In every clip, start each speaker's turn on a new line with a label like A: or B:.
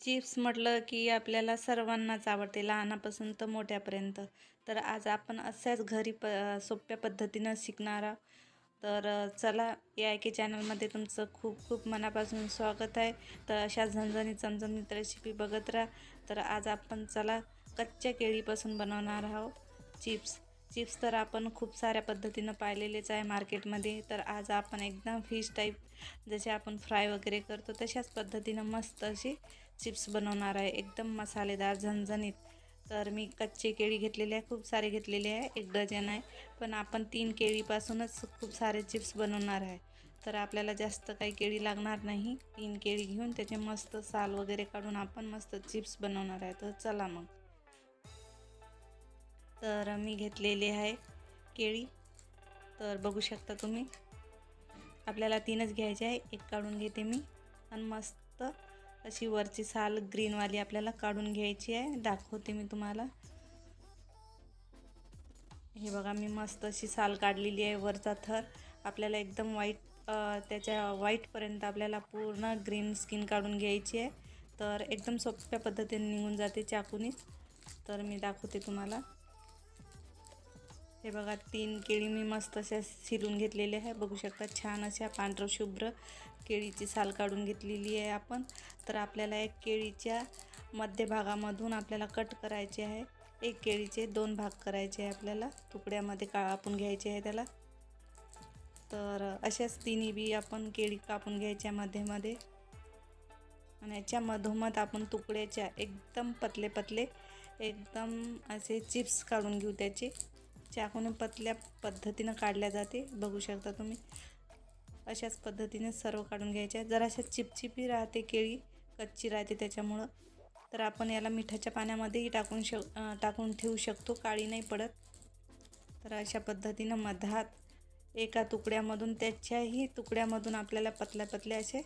A: Chips म्हटलं की आपल्याला सर्वांनाच आवडते लहानापासून तर मोठ्यापर्यंत. तर आज आपण अशाच घरी प सोप्या पद्धतीनं शिकणार आहोत. तर चला या के चॅनलमध्ये तुमचं खूप खूप मनापासून स्वागत आहे. तर अशा झणझणी चमचमीत रेसिपी बघत राहा. तर आज आपण चला कच्च्या केळीपासून बनवणार आहोत चिप्स. चिप्स तर आपण खूप साऱ्या पद्धतीनं पाहिलेलेच आहे मार्केटमध्ये. तर आज आपण एकदम फिश टाईप जसे आपण फ्राय वगैरे करतो तशाच पद्धतीनं मस्त अशी चिप्स बनवणार आहे. एकदम मसालेदार झणझणीत. तर मी कच्चे केळी घेतलेले आहे खूप सारे घेतलेले आहे एक डझन आहे. पण आपण तीन केळीपासूनच खूप सारे चिप्स बनवणार आहे. तर आपल्याला जास्त काही केळी लागणार नाही. तीन केळी घेऊन त्याचे मस्त साल वगैरे काढून आपण मस्त चिप्स बनवणार आहे. तर चला मग. तर मी घेतलेली आहे केळी. तर बघू शकता तुम्ही. आपल्याला तीनच घ्यायचे आहे. एक काढून घेते मी. आणि मस्त अशी वरची साल ग्रीनवाली आपल्याला काढून घ्यायची आहे. दाखवते मी तुम्हाला. हे बघा मी मस्त अशी साल काढलेली आहे वरचा थर. आपल्याला एकदम वाईट त्याच्या वाईटपर्यंत आपल्याला पूर्ण ग्रीन स्किन काढून घ्यायची आहे. तर एकदम सोप्या पद्धतीने निघून जाते चाकूनीच. तर मी दाखवते तुम्हाला. हे बघा तीन केळी मी मस्त अशा शिरून घेतलेल्या आहे बघू शकता छान अशा पांढरं शुभ्र केळीची साल काढून घेतलेली आहे आपण. तर आपल्याला एक केळीच्या मध्यभागामधून आपल्याला कट करायचे आहे. एक केळीचे दोन भाग करायचे आहे आपल्याला. तुकड्यामध्ये का कापून घ्यायचे आहे त्याला. तर अशाच तिन्ही बी आपण केळी कापून घ्यायच्या मध्ये मध्ये आणि याच्या मधोमध आपण तुकड्याच्या एकदम पतले पतले एकदम असे चिप्स काढून घेऊ त्याचे. चाकूने पतल्या पद्धतीनं काढल्या जाते बघू शकता तुम्ही. अशाच पद्धतीने सर्व काढून घ्यायच्या. जराशा चिपचिपी राहते केळी कच्ची राहते त्याच्यामुळं. तर आपण याला मिठाच्या पाण्यामध्येही टाकून श टाकून ठेवू शकतो काळी नाही पडत. तर अशा पद्धतीनं मधात एका तुकड्यामधून त्याच्याही तुकड्यामधून आपल्याला पतल्या पतल्या असे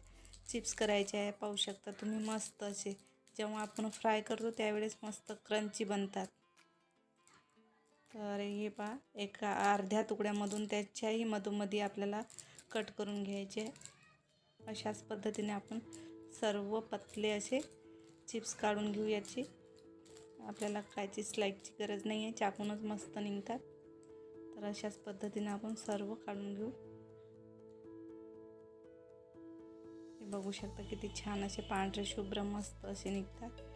A: चिप्स करायचे आहे. पाहू शकता तुम्ही मस्त असे. जेव्हा आपण फ्राय करतो त्यावेळेस मस्त क्रंची बनतात. तर हे पहा एका अर्ध्या तुकड्यामधून त्याच्याही मधोमधी आपल्याला कट करून घ्यायचे. अशाच पद्धतीने आपण सर्व पतले असे चिप्स काढून घेऊ याची. आपल्याला कायची स्लाईडची गरज नाही आहे चाकूनच मस्त निघतात. तर अशाच पद्धतीने आपण सर्व काढून घेऊ. हे बघू शकता किती छान असे पांढरे शुभ्र मस्त असे निघतात.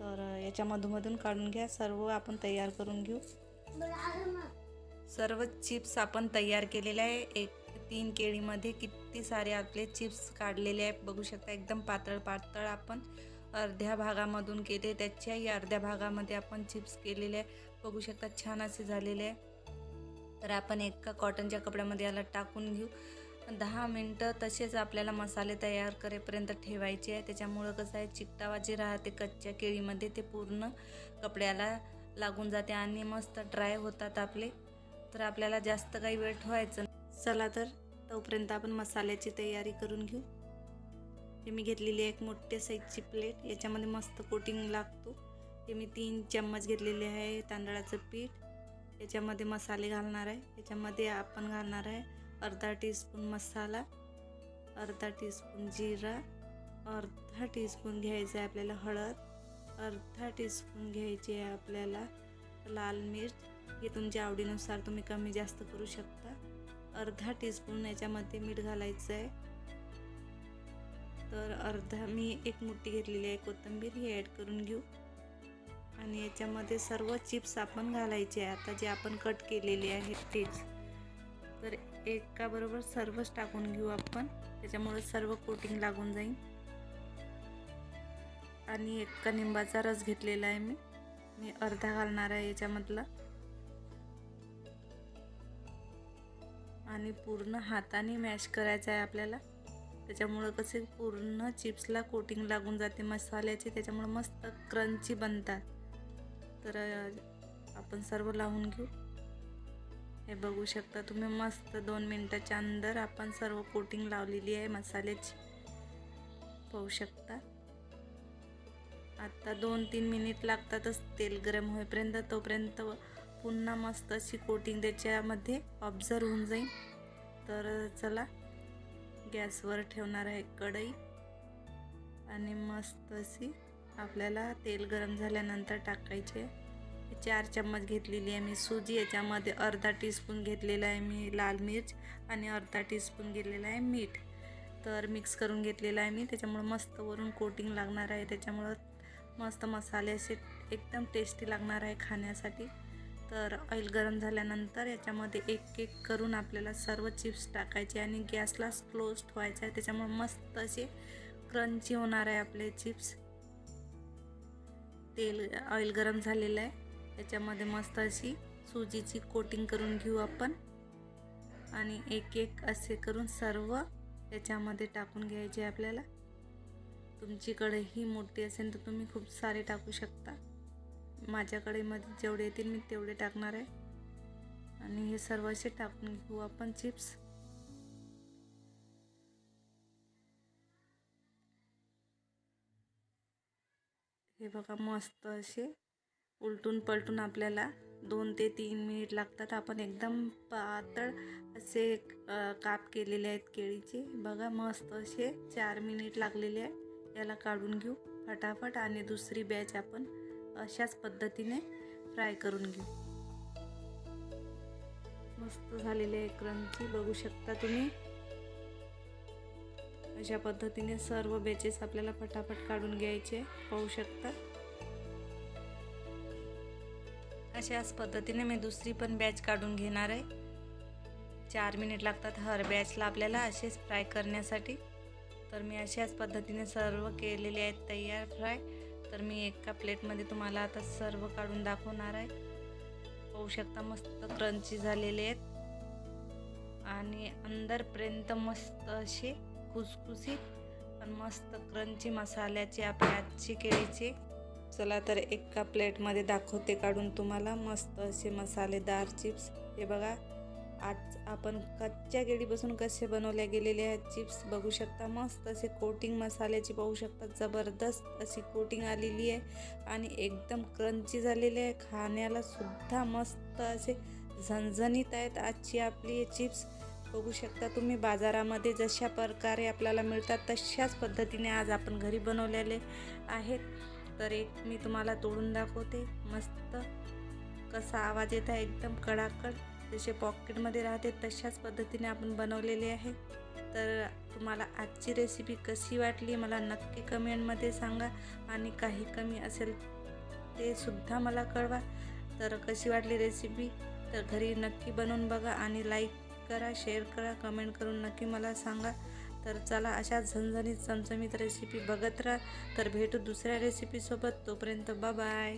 A: तर याच्या मधूमधून काढून घ्या. सर्व आपण तयार करून घेऊ. सर्व चिप्स आपण तयार केलेले आहे. एक तीन केळीमध्ये किती सारे आपले चिप्स काढलेले आहे. बघू शकता एकदम पातळ पातळ आपण अर्ध्या भागामधून केले. त्याच्याही अर्ध्या भागामध्ये आपण चिप्स केलेले आहे. बघू शकता छान असे झालेले आहे. तर आपण एका कॉटनच्या कपड्यामध्ये याला टाकून घेऊ. दहा मिनटं तसेच आपल्याला मसाले तयार करेपर्यंत ठेवायचे आहे. त्याच्यामुळं कसं आहे चिकटावा जे राहते कच्च्या केळीमध्ये ते पूर्ण कपड्याला लागून जाते आणि मस्त ड्राय होतात आपले. तर आपल्याला जास्त काही वेळ ठेवायचं चला तर तोपर्यंत आपण मसाल्याची तयारी करून घेऊ. हे मी घेतलेली एक मोठ्या साईजची प्लेट. याच्यामध्ये मस्त कोटिंग लागतो. हे मी तीन चम्मच घेतलेले आहे तांदळाचं पीठ. याच्यामध्ये मसाले घालणार आहे. याच्यामध्ये आपण घालणार आहे अर्धा टीस्पून मसाला अर्धा टीस्पून जिरा अर्धा टीस्पून घ्यायचं आहे आपल्याला हळद अर्धा टीस्पून घ्यायची आहे आपल्याला लाल मिर्च. हे तुमच्या आवडीनुसार तुम्ही कमी जास्त करू शकता. अर्धा टीस्पून याच्यामध्ये मीठ घालायचं आहे. तर अर्धा मी एक मुठी घेतलेली आहे कोथिंबीर ही ॲड करून घेऊ. आणि याच्यामध्ये सर्व चिप्स आपण घालायचे आहे. आता जे आपण कट केलेले आहे तेच. एकाबरोबर सर्वच टाकून घेऊ आपण. त्याच्यामुळे सर्व कोटिंग लागून जाईल. आणि एका निंबाचा रस घेतलेला आहे मी. मी अर्धा घालणार आहे याच्यामधला. आणि पूर्ण हाताने मॅश करायचं आहे आपल्याला. त्याच्यामुळं कसे पूर्ण चिप्सला कोटिंग लागून जाते मसाल्याचे. त्याच्यामुळं मस्त क्रंची बनतात. तर आपण सर्व लावून घेऊ. हे बघू शकता तुम्ही मस्त दोन मिनटाच्या अंदर आपण सर्व कोटिंग लावलेली आहे मसाल्याची. पाहू शकता. आत्ता दोन तीन मिनिट लागतातच तेल गरम होईपर्यंत तोपर्यंत पुन्हा मस्त अशी कोटिंग त्याच्यामध्ये ऑब्झर्व होऊन जाईल. तर चला गॅसवर ठेवणार आहे कढई. आणि मस्त अशी आपल्याला तेल गरम झाल्यानंतर टाकायचे. चार चम्मच घेतलेली आहे मी. सुजी याच्यामध्ये अर्धा टीस्पून घेतलेला आहे मी लाल मिर्च आणि अर्धा टीस्पून घेतलेला आहे मीठ. तर मिक्स करून घेतलेलं आहे मी. त्याच्यामुळं मस्त वरून कोटिंग लागणार आहे. त्याच्यामुळं मस्त मसाले असे एकदम टेस्टी लागणार आहे खाण्यासाठी. तर ऑइल गरम झाल्यानंतर याच्यामध्ये एक एक करून आपल्याला सर्व चिप्स टाकायचे आणि गॅसला स्लोच ठेवायचा आहे. त्याच्यामुळे मस्त असे क्रंची होणार आहे आपले चिप्स तेल ऑइल गरम झालेलं आहे. त्याच्यामध्ये मस्त अशी सुजीची कोटिंग करून घेऊ आपण. आणि एक एक असे करून सर्व याच्यामध्ये टाकून घ्यायचे आपल्याला. तुमच्याकडे ही मोठी असेल तर तुम्ही खूप सारे टाकू शकता. माझ्याकडे मध्ये जेवढे येतील मी तेवढे टाकणार आहे. आणि हे सर्व असे टाकून घेऊ आपण चिप्स. हे बघा मस्त असे उलटून पलटून आपल्याला दोन ते तीन मिनिट लागतात. आपण एकदम पातळ असे काप केलेले आहेत केळीचे. बघा मस्त असे चार मिनिट लागलेले आहे याला काढून घेऊ फटाफट आणि दुसरी बॅच आपण अशाच पद्धतीने फ्राय करून घेऊ. मस्त झालेले आहे क्रंची बघू शकता तुम्ही. अशा पद्धतीने सर्व बॅचेस आपल्याला फटाफट काढून घ्यायचे. पाहू शकता. अशाच पद्धतीने मी दुसरी पण बॅच काढून घेणार आहे. चार मिनिट लागतात हर बॅचला आपल्याला असेच फ्राय करण्यासाठी. तर मी अशाच पद्धतीने सर्व केलेले आहेत तयार फ्राय तर मी एका प्लेटमध्ये तुम्हाला आता सर्व काढून दाखवणार आहे. पाहू शकता मस्त क्रंची झालेले आहेत. आणि अंदरपर्यंत मस्त असे खुसखुसीत पण मस्त क्रंची मसाल्याचे आपल्या आजची केळीचे. चला तर एका प्लेटमध्ये दाखवते काढून तुम्हाला. मस्त असे मसालेदार चिप्स. हे बघा आज आपण कच्च्या केळीपासून कसे बनवले गेलेले आहेत चिप्स बघू शकता. मस्त असे कोटिंग मसाल्याची पाहू शकता. जबरदस्त अशी कोटिंग आलेली आहे आणि एकदम क्रंची झालेली आहे. खाण्याला सुद्धा मस्त असे झणझणीत आहेत आजची आपली हे चिप्स. बघू शकता तुम्ही बाजारामध्ये जशा प्रकारे आपल्याला मिळतात तशाच पद्धतीने आज आपण घरी बनवलेले आहेत. तर एक मी तुम्हाला तोडून दाखवते. मस्त कसा आवाज येत आहे एकदम कडाकड. जसे पॉकेटमध्ये राहते तशाच पद्धतीने आपण बनवलेले आहे. तर तुम्हाला आजची रेसिपी कशी वाटली मला नक्की कमेंटमध्ये सांगा आणि काही कमी असेल ते सुद्धा मला कळवा. तर कशी वाटली रेसिपी तर घरी नक्की बनवून बघा आणि लाईक करा शेअर करा कमेंट करून नक्की मला सांगा. तर चला अशा झणझणीत चमचमीत रेसिपी बघत राहा. तर भेटू दुसऱ्या रेसिपीसोबत तोपर्यंत बाय